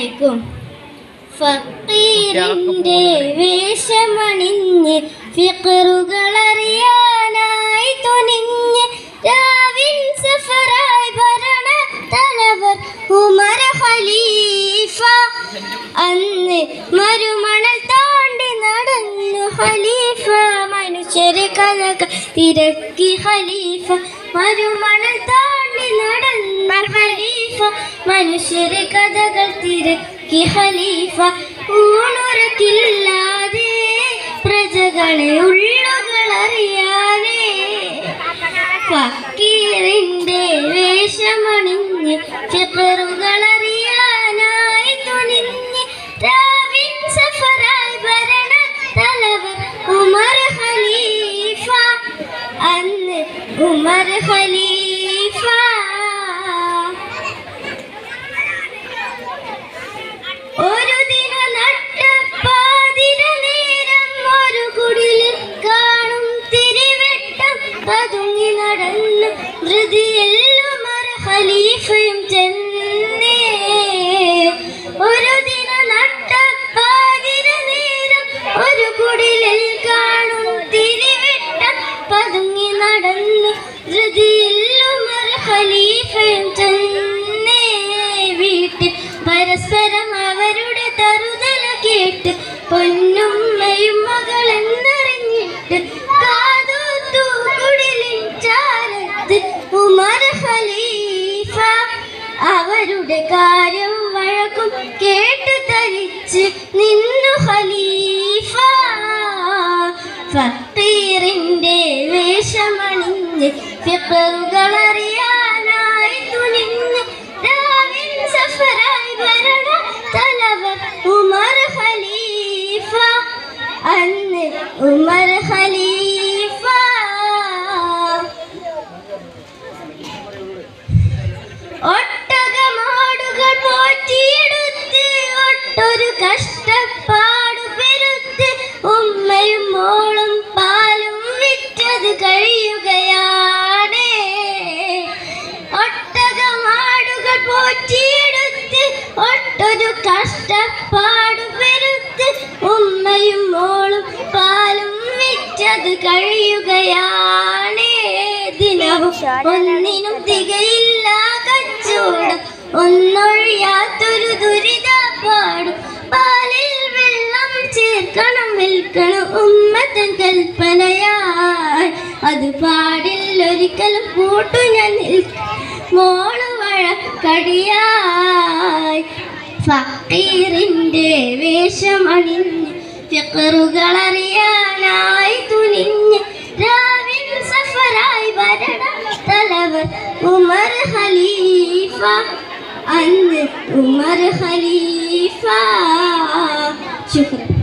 അലൈക്കും ഫക്കീറിന്റെ വേഷമണിഞ്ഞ് ഫിഖറുകളറിയാനായി തുനിഞ്ഞ് രാവിൻ സഫറായി ഭരണ തലവർ ഉമർ ഖലീഫ. അന്ന് മരുമണൽ താണ്ടി നടന്നു ഖലീഫ. മനുഷ്യരെ കലക തിരക്കി ഖലീഫ. മരുമണൽ താണ്ടി നടന്നു മനുഷ്യരെ കഥകൾ തിരക്കി ഖലീഫ ഊണുറക്കില്ലാതെ പ്രജകളെ ഉള്ളുകളറിയാതെ ഫക്കീറിന്റെ വേഷമണിഞ്ഞ് ചെപ്പറുകളറിയാനായി തുണിഞ്ഞ് രാവിൻ സഫറായി ഭരണ തലവർ ഉമർ ഖലീഫ അന്ന് ഉമർ ഖലീഫ നടന്നു ധൃതിയെല്ലും ഖലീഫയും ചെന്നേ. ഒരു ദിന നട്ടപ്പാതിര നേരം ഒരു കുടിലിൽ കാണും തിരിവിട്ട പതുങ്ങി നടന്നു ധൃതിയെല്ലും ഖലീഫയും ചെന്നേ. വീട്ടിൽ പരസ്പരം അവരുടെ തറുതല കേട്ട് പൊന്നുമ്മയും മകളെന്നറിഞ്ഞിട്ട് കാര്യം വഴക്കും കേട്ടു തരിച്ച് നിന്നു ഖലീഫ. ഫക്കീറിന്റെ വേഷമണിഞ്ഞ് ഫിഖറുകൾ അറിയാനായി തുനിഞ്ഞ് രാവിൻ സഫറായി വരണ തലവർ ഉമർ ഖലീഫ. അന്ന് ഉമർ ഖലീഫ. ഒട്ടകമാടുകൾ കഷ്ടപ്പാട് പെരുത്ത് ഉമ്മയും മോളും പാലും വിറ്റത് കഴിയുകയാണ് ദിനവും. ഒന്നിനും തികയില്ല കച്ചവടം ഒന്നൊഴിയാത്തൊരു ദുരിതപ്പാടും പാലിൽ വെള്ളം ചേർക്കണം വിൽക്കണം ഉമ്മത്തൻ കൽപ്പനയായി. അത് പാടില്ലൊരിക്കലും പൂട്ടു ഞാൻ മോൾ വഴക്കടിയായി. ഫക്കീറിന്റെ വേഷമണിഞ്ഞ് ഫിക്കറുകളറിയാനായി തുനിഞ്ഞ് രാവിൻ സഫറായി വരണ തലവർ ഉമർ ഖലീഫ. അന്ന് ഉമർ ഖലീഫ. ശുക്രൻ